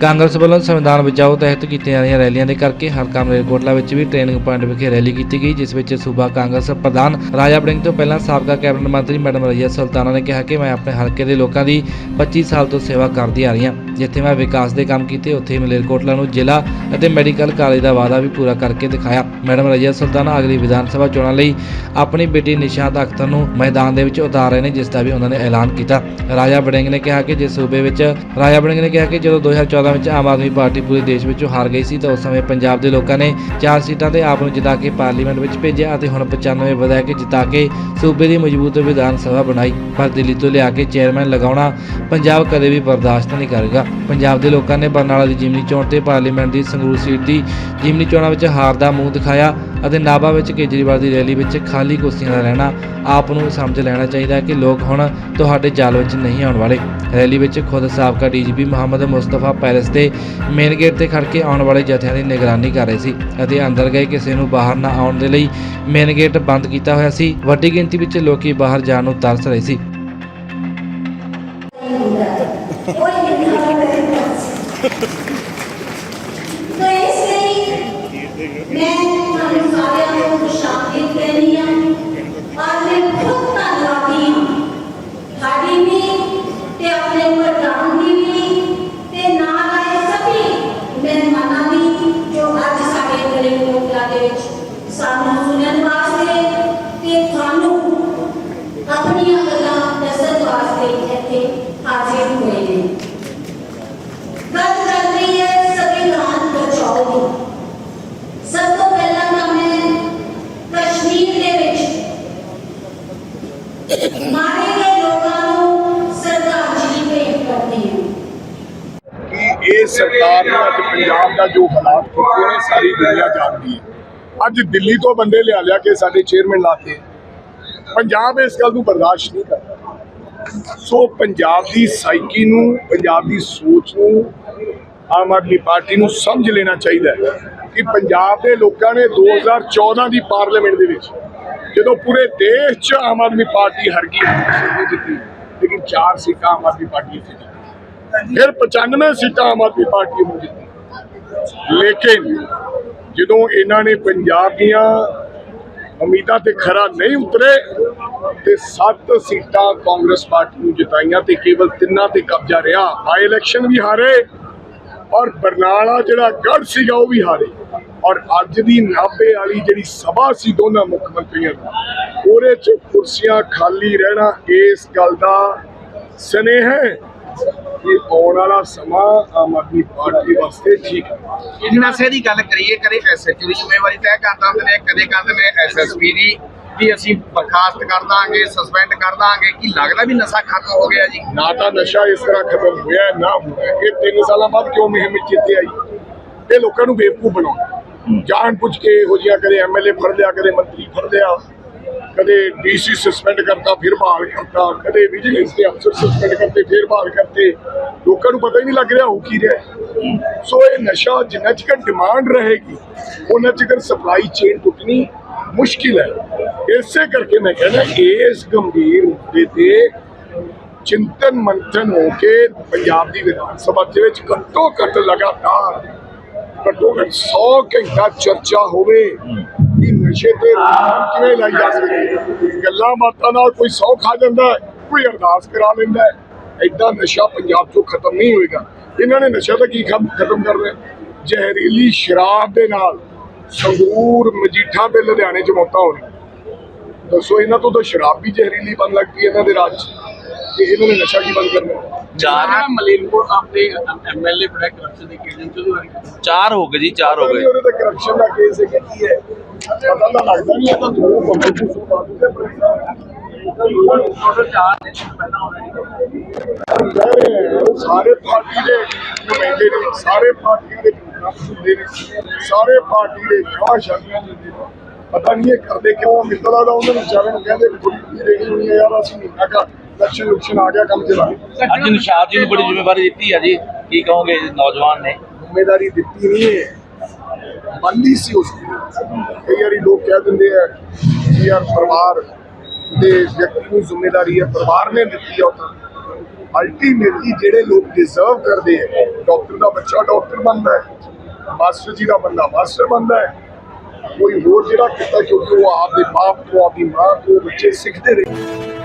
ਕਾਂਗਰਸ ਵੱਲੋਂ ਸੰਵਿਧਾਨ ਬਚਾਓ ਤਹਿਤ ਕੀਤੀਆਂ ਜਾ ਰਹੀਆਂ ਰੈਲੀਆਂ ਦੇ ਕਰਕੇ ਹਲਕਾ ਮਲੇਰਕੋਟਲਾ ਵਿੱਚ ਵੀ ਟ੍ਰੇਨਿੰਗ ਪੁਆਇੰਟ ਵਿਖੇ ਰੈਲੀ ਕੀਤੀ ਗਈ, ਜਿਸ ਵਿੱਚ ਸੂਬਾ ਕਾਂਗਰਸ ਪ੍ਰਧਾਨ ਰਾਜਾ ਬੜਿੰਗ ਤੋਂ ਪਹਿਲਾਂ ਸਾਬਕਾ ਕੈਬਨਿਟ ਮੰਤਰੀ ਮੈਡਮ ਰਜੀਆ ਸੁਲਤਾਨਾ ਨੇ ਕਿਹਾ ਕਿ ਮੈਂ ਆਪਣੇ ਹਲਕੇ ਦੇ ਲੋਕਾਂ ਦੀ 25 ਸਾਲ ਤੋਂ ਸੇਵਾ ਕਰਦੀ ਆ ਰਹੀ ਹਾਂ। ਜਿੱਥੇ ਮੈਂ ਵਿਕਾਸ ਦੇ ਕੰਮ ਕੀਤੇ, ਉੱਥੇ ਮਲੇਰਕੋਟਲਾ ਨੂੰ ਜ਼ਿਲ੍ਹਾ ਅਤੇ ਮੈਡੀਕਲ ਕਾਲਜ ਦਾ ਵਾਅਦਾ ਵੀ ਪੂਰਾ ਕਰਕੇ ਦਿਖਾਇਆ। ਮੈਡਮ ਰਜੀਆ ਸੁਲਤਾਨਾ ਅਗਲੀ ਵਿਧਾਨ ਸਭਾ ਚੋਣਾਂ ਲਈ ਆਪਣੀ ਬੇਟੀ ਨਿਸ਼ਾਤ ਅਖਤਰ ਨੂੰ ਮੈਦਾਨ ਦੇ ਵਿੱਚ ਉਤਾਰ ਰਹੇ ਨੇ, ਜਿਸ ਦਾ ਵੀ ਉਹਨਾਂ ਨੇ ਐਲਾਨ ਕੀਤਾ। ਰਾਜਾ ਬੜਿੰਗ ਨੇ ਕਿਹਾ ਕਿ ਜਿਸ ਸੂਬੇ ਵਿੱਚ, ਰਾਜਾ ਬੜਿੰਗ ਨੇ ਕਿਹਾ ਕਿ ਜਦੋਂ 2014 ਵਿੱਚ ਆਮ ਆਦਮੀ ਪਾਰਟੀ ਪੂਰੇ ਦੇਸ਼ ਵਿੱਚੋਂ ਹਾਰ ਗਈ ਸੀ, ਤਾਂ ਉਸ ਸਮੇਂ ਪੰਜਾਬ ਦੇ ਲੋਕਾਂ ਨੇ ਚਾਰ ਸੀਟਾਂ ਤੇ ਆਪ ਨੂੰ ਜਿਤਾ ਕੇ ਪਾਰਲੀਮੈਂਟ ਵਿੱਚ ਭੇਜਿਆ ਅਤੇ ਹੁਣ 95 ਵਿਧਾਇਕ ਜਿਤਾ ਕੇ ਸੂਬੇ ਦੀ ਮਜ਼ਬੂਤ ਵਿਧਾਨ ਸਭਾ ਬਣਾਈ। ਪਰ ਦਿੱਲੀ ਤੋਂ ਲਿਆ ਕੇ ਚੇਅਰਮੈਨ ਲਗਾਉਣਾ ਪੰਜਾਬ ਕਦੇ ਵੀ ਬਰਦਾਸ਼ਤ ਨਹੀਂ ਕਰੇਗਾ। ਪੰਜਾਬ ਦੇ ਲੋਕਾਂ ਨੇ ਬਰਨਾਲਾ ਦੀ ਜਿਮਨੀ ਚੋਣ ਤੇ ਪਾਰਲੀਮੈਂਟ ਦੀ ਸੰਗਰੂਰ ਸੀਟ ਦੀ ਜਿਮਨੀ ਚੋਣਾਂ ਵਿੱਚ ਹਾਰ ਦਾ ਮੂੰਹ ਦਿਖਾਇਆ ਅਤੇ ਨਾਭਾ ਵਿੱਚ ਕੇਜਰੀਵਾਲ ਦੀ ਰੈਲੀ ਵਿੱਚ ਖਾਲੀ ਕੁਰਸੀਆਂ ਦਾ ਰਹਿਣਾ ਆਪ ਨੂੰ ਸਮਝ ਲੈਣਾ ਚਾਹੀਦਾ ਹੈ ਕਿ ਲੋਕ ਹੁਣ ਤੁਹਾਡੇ ਜਾਲ ਵਿੱਚ ਨਹੀਂ ਆਉਣ ਵਾਲੇ। ਰੈਲੀ ਵਿੱਚ ਖੁਦ ਸਾਬਕਾ ਡੀਜੀਪੀ ਮੁਹੰਮਦ ਮੁਸਤਫਾ ਪੈਲਸ ਦੇ ਮੇਨ ਗੇਟ ਤੇ ਖੜ ਕੇ ਆਉਣ ਵਾਲੇ ਜਥਿਆਂ ਦੀ ਨਿਗਰਾਨੀ ਕਰ ਰਹੇ ਸੀ ਅਤੇ ਅੰਦਰ ਗਏ ਕਿਸੇ ਨੂੰ ਬਾਹਰ ਨਾ ਆਉਣ ਦੇ ਲਈ ਮੇਨ ਗੇਟ ਬੰਦ ਕੀਤਾ ਹੋਇਆ ਸੀ। ਵੱਡੀ ਗਿਣਤੀ ਵਿੱਚ ਲੋਕੀ ਬਾਹਰ ਜਾਣ ਨੂੰ ਤਰਸ ਰਹੇ ਸੀ। ਕੋਈ ਨਹੀਂ ਤਾਂ ਇਸ ਲਈ ਮੈਂ ਤੁਹਾਨੂੰ ਸਾਰਿਆਂ ਨੂੰ ਖੁਸ਼ਾਮਦੀ ਕਹਿੰਦੀ ਹਾਂ ਔਰ ਮੈਂ ਬਹੁਤ ਧੰਨਵਾਦੀ ਹਾਂ ਸਾਡੀ ਵੀ ਤੇ ਆਪਣੇ ਪ੍ਰਧਾਨ ਦੀ ਵੀ ਤੇ ਨਾਲ ਆਏ ਸਭੀ ਮਹਿਮਾਨਾਂ ਦੀ ਜੋ ਅੱਜ ਸਾਡੇ ਗਲੇ ਕੋਟਲਾ ਦੇ ਵਿੱਚ ਸਾਨੂੰ ਸੁਣਨ ਵਾਸਤੇ ਤੇ ਤੁਹਾਨੂੰ ਆਪਣੀਆਂ ਗੱਲਾਂ ਦੱਸਣ ਵਾਸਤੇ ਇੱਥੇ ਹਾਜ਼ਰ ਹੋਏ ਨੇ ਗੱਲ ਚੱਲ ਰਹੀ ਹੈ ਸੰਵਿਧਾਨ ਬਚਾਓ ਦੀ ਸਭ ਤੋਂ ਪਹਿਲਾਂ ਤਾਂ ਮੈਂ ਕਸ਼ਮੀਰ ਦੇ ਵਿੱਚ ਮਾਰੇ ਗਏ ਲੋਕਾਂ ਨੂੰ ਸ਼ਰਧਾਂਜਲੀ ਭੇਟ ਕਰਦੀ ਹਾਂ ਕਿ ਇਹ ਸਰਕਾਰ ਨੇ ਅੱਜ ਪੰਜਾਬ ਦਾ ਜੋ ਹਾਲਾਤ ਕੀਤੇ ਨੇ ਸਾਰੀ ਦੁਨੀਆ ਜਾਣਦੀ ਹੈ ਅੱਜ ਦਿੱਲੀ ਤੋਂ ਬੰਦੇ ਲਿਆ ਲਿਆ ਕੇ ਸਾਡੇ ਚੇਅਰਮੈਨ ਲਾਤੇ ਪੰਜਾਬ ਇਸ ਗੱਲ ਨੂੰ ਬਰਦਾਸ਼ਤ ਨਹੀਂ ਕਰਦਾ ਸੋ ਪੰਜਾਬ ਦੀ ਸਾਈਕੀ ਨੂੰ, ਪੰਜਾਬ ਦੀ ਸੋਚ ਨੂੰ, ਆਮ ਆਦਮੀ ਪਾਰਟੀ ਨੂੰ ਸਮਝ ਲੈਣਾ ਚਾਹੀਦਾ ਹੈ ਕਿ ਪੰਜਾਬ ਦੇ ਲੋਕਾਂ ਨੇ 2014 ਦੀ ਪਾਰਲੀਮੈਂਟ ਦੇ ਵਿੱਚ ਜਦੋਂ ਪੂਰੇ ਦੇਸ਼ 'ਚ ਆਮ ਆਦਮੀ ਪਾਰਟੀ ਹਰ ਗਈ ਜਿੱਤੀ ਲੇਕਿਨ ਚਾਰ ਸੀਟਾਂ ਆਮ ਆਦਮੀ ਪਾਰਟੀ ਨੇ ਜਿੱਤੀ। ਫਿਰ 95 ਸੀਟਾਂ ਆਮ ਆਦਮੀ ਪਾਰਟੀ ਨੂੰ ਜਿੱਤੀ। ਲੇਕਿਨ ਜਦੋਂ ਇਹਨਾਂ ਨੇ ਪੰਜਾਬ ਦੀਆਂ ਉਮੀਦਾਂ ਤੇ ਖਰਾ ਨਹੀਂ ਉਤਰੇ ਤੇ ਸੱਤ ਸੀਟਾਂ ਕਾਂਗਰਸ ਪਾਰਟੀ ਨੂੰ ਜਿਤਾਈਆਂ ਤੇ ਕੇਵਲ ਤਿੰਨਾਂ ਤੇ ਕਬਜ਼ਾ ਰਿਹਾ। ਬਾਈ ਇਲੈਕਸ਼ਨ ਵੀ ਹਾਰੇ ਔਰ ਬਰਨਾਲਾ ਜਿਹੜਾ ਗੜ ਸੀਗਾ ਉਹ ਵੀ ਹਾਰੇ। ਔਰ ਅੱਜ ਦੀ ਨਾਭੇ ਵਾਲੀ ਜਿਹੜੀ ਸਭਾ ਸੀ ਦੋਨਾਂ ਮੁੱਖ ਮੰਤਰੀਆਂ ਦੀ, ਉਹਦੇ ਚ ਕੁਰਸੀਆਂ ਖਾਲੀ ਰਹਿਣਾ ਇਸ ਗੱਲ ਦਾ ਸਨੇਹ ਹੈ। ਕਿ ਆਉਣ ਵਾਲਾ ਸਮਾਂ ਆਮ ਆਦਮੀ ਪਾਰਟੀ ਵਾਸਤੇ ਠੀਕ ਹੈ। ਇਹ ਨਸ਼ੇ ਦੀ ਗੱਲ ਕਰੀਏ ਕਦੇ ਐਸਐਚਓ ਦੀ ਜ਼ਿੰਮੇਵਾਰੀ ਤੈਅ ਕਰ ਦਿੰਦੇ ਨੇ ਕਦੇ ਕਹਿੰਦੇ ਨੇ ਐਸਐਸਪੀ ਦੀ ਵੀ ਅਸੀਂ ਬਰਖਾਸਤ ਕਰ ਦਾਂਗੇ ਸਸਪੈਂਡ ਕਰ ਦਾਂਗੇ ਕੀ ਲੱਗਦਾ ਵੀ ਨਸ਼ਾ ਖਤਮ ਹੋ ਗਿਆ ਜੀ? ਨਾ ਤਾਂ ਨਸ਼ਾ ਇਸ ਤਰ੍ਹਾਂ ਖਤਮ ਹੋਇਆ ਨਾ ਹੋਇਆ। ਇਹ ਤਿੰਨ ਸਾਲਾਂ ਬਾਅਦ ਕਿਉਂ ਮੁਹਿੰਮ ਵਿੱਚ ਇੱਥੇ ਆਈ? ਇਹ ਲੋਕਾਂ ਨੂੰ ਬੇਵਕੂਫ ਬਣਾਉਣਾ। ਜਾਣ ਪੁੱਛ ਕੇ ਇਹੋ ਜਿਹਾ ਕਦੇ ਐਮਐਲਏ ਫੜ ਲਿਆ ਕਦੇ ਮੰਤਰੀ ਫੜ ਲਿਆ। ਕਦੇ ਡੀਸੀ ਸਸਪੈਂਡ ਕਰਤਾ, ਫਿਰ ਬਹਾਲ ਕਰਤਾ, ਕਦੇ ਵਿਜੀਲੈਂਸ ਦੇ ਅਫਸਰ ਸਸਪੈਂਡ ਕਰਤੇ, ਫਿਰ ਬਹਾਲ ਕਰਤੇ। ਲੋਕਾਂ ਨੂੰ ਪਤਾ ਹੀ ਨਹੀਂ ਲੱਗ ਰਿਹਾ ਹੋ ਕੀ ਰਿਹਾ ਸੋ ਇਹ ਨਸ਼ਾ ਜਿੰਨਾ ਚਿਰ ਡਿਮਾਂਡ ਰਹੇਗੀ ਉਹਨਾਂ ਚਿਰ ਸਪਲਾਈ ਚੇਨ ਟੁੱਟਣੀ ਮੁਸ਼ਕਿਲ ਹੈ। ਇਸੇ ਕਰਕੇ ਮੈਂ ਕਹਿੰਦਾ, ਇਸ ਗੰਭੀਰ ਮੁੱਦੇ ਤੇ ਚਿੰਤਨ ਮੰਥਨ ਹੋ ਕੇ ਪੰਜਾਬ ਦੀ ਵਿਧਾਨ ਸਭਾ ਦੇ ਵਿੱਚ ਘੱਟੋ ਘੱਟ ਲਗਾਤਾਰ, ਘੱਟੋ ਘੱਟ 100 ਘੰਟਾ ਚਰਚਾ ਹੋਵੇ। ਕਿ ਨਸ਼ੇ ਤੇ ਰੋਕਥਾਮ ਕਿਵੇਂ ਲਾਈ ਜਾ ਸਕਦੀ ਗੱਲਾਂ ਬਾਤਾਂ ਨਾਲ ਕੋਈ 100 ਖਾ ਜਾਂਦਾ ਕੋਈ ਅਰਦਾਸ ਕਰਾ ਲੈਂਦਾ ਐਦਾਂ ਨਸ਼ਾ ਪੰਜਾਬ ਤੋਂ ਖਤਮ ਨਹੀਂ ਹੋਏਗਾ। ਇਹਨਾਂ ਨੇ ਨਸ਼ਾ ਤਾਂ ਕੀ ਖਤਮ ਕਰਨਾ ਹੈ? ਜ਼ਹਿਰੀਲੀ ਸ਼ਰਾਬ ਦੇ ਨਾਲ ਸੰਗਰੂਰ ਮਜੀਠਾ ਤੇ ਲੁਧਿਆਣੇ ਚ ਮੌਤਾਂ ਹੋ ਰਹੀਆਂ। ਦੱਸੋ ਇਹਨਾਂ ਤੋਂ ਤਾਂ ਸ਼ਰਾਬ ਵੀ ਜ਼ਹਿਰੀਲੀ ਬਣ ਲੱਗ ਪਈ ਇਹਨਾਂ ਦੇ ਰਾਜ 'ਚ। ਤੇ ਇਹਨਾਂ ਨੇ ਨਸ਼ਾ ਕੀ ਬੰਦ ਕਰਨਾ ਚਾਰ ਮਲੇਰਕੋਟ ਆਪਣੇ ਐਮਐਲਏ ਬੜਾ ਕਰਪਸ਼ਨ ਦੇ ਕੇਸ ਚ ਚਾਰ ਹੋ ਗਏ ਜੀ ਚਾਰ ਹੋ ਗਏ। ਉਹਦੇ ਤੇ ਕਰਪਸ਼ਨ ਦਾ ਕੇਸ ਹੈ ਕਿ ਕੀ ਹੈ। ਪਤਾ ਤਾਂ ਲੱਗਦਾ ਨਹੀਂ ਇਹ ਦੋ ਸਾਰੇ ਪਾਰਟੀ ਦੇ ਨੁਮਾਇੰਦੇ ਨੇ ਸਾਰੇ ਪਾਰਟੀਆਂ ਦੇ ਹੁੰਦੇ ਨੇ ਸਾਰੇ ਪਾਰਟੀ ਦੇ ਪਤਾ ਨਹੀਂ ਇਹ ਕਰਦੇ ਕਿਉਂ ਮਿੱਤਲਾ ਦਾ ਉਹਨਾਂ ਨੂੰ ਵਿਚਾਰਿਆਂ ਨੂੰ ਕਹਿੰਦੇ ਜਿਹੀ ਰਹੀ ਹੋਈ ਹੈ ਯਾਰ ਅਸੀਂ ਮਹੀਨਾ ਆ ਗਿਆ ਕੰਮ ਚਲਾ ਅੱਜ ਨਿਸ਼ਾਦ ਜੀ ਨੂੰ ਬੜੀ ਜ਼ਿੰਮੇਵਾਰੀ ਦਿੱਤੀ ਹੈ ਜੀ। ਕੀ ਕਹੋਗੇ ਨੌਜਵਾਨ ਨੇ? ਜ਼ਿੰਮੇਵਾਰੀ ਦਿੱਤੀ ਨਹੀਂ ਹੈ। ਬੰਦੀ ਸੀ ਉਸ ਕਈ ਵਾਰੀ ਲੋਕ ਕਹਿ ਦਿੰਦੇ ਆ ਕਿ ਯਾਰ ਪਰਿਵਾਰ ਦੇ ਵਿਅਕਤੀ ਨੂੰ ਜ਼ਿੰਮੇਵਾਰੀ ਹੈ, ਪਰਿਵਾਰ ਨੇ ਦਿੱਤੀ ਆ ਤਾਂ ਅਲਟੀਮੇਟਲੀ ਜਿਹੜੇ ਲੋਕ ਡਿਜ਼ਰਵ ਕਰਦੇ ਹੈ ਡਾਕਟਰ ਦਾ ਬੱਚਾ ਡਾਕਟਰ ਬਣਦਾ ਹੈ ਮਾਸਟਰ ਜੀ ਦਾ ਬੰਦਾ ਮਾਸਟਰ ਬਣਦਾ ਹੈ, ਕੋਈ ਹੋਰ ਜਿਹੜਾ ਕੀਤਾ ਕਿਉਂਕਿ ਉਹ ਆਪਦੇ ਬਾਪ ਤੋਂ, ਆਪਦੀ ਮਾਂ ਤੋਂ ਬੱਚੇ ਸਿੱਖਦੇ ਰਹੇ।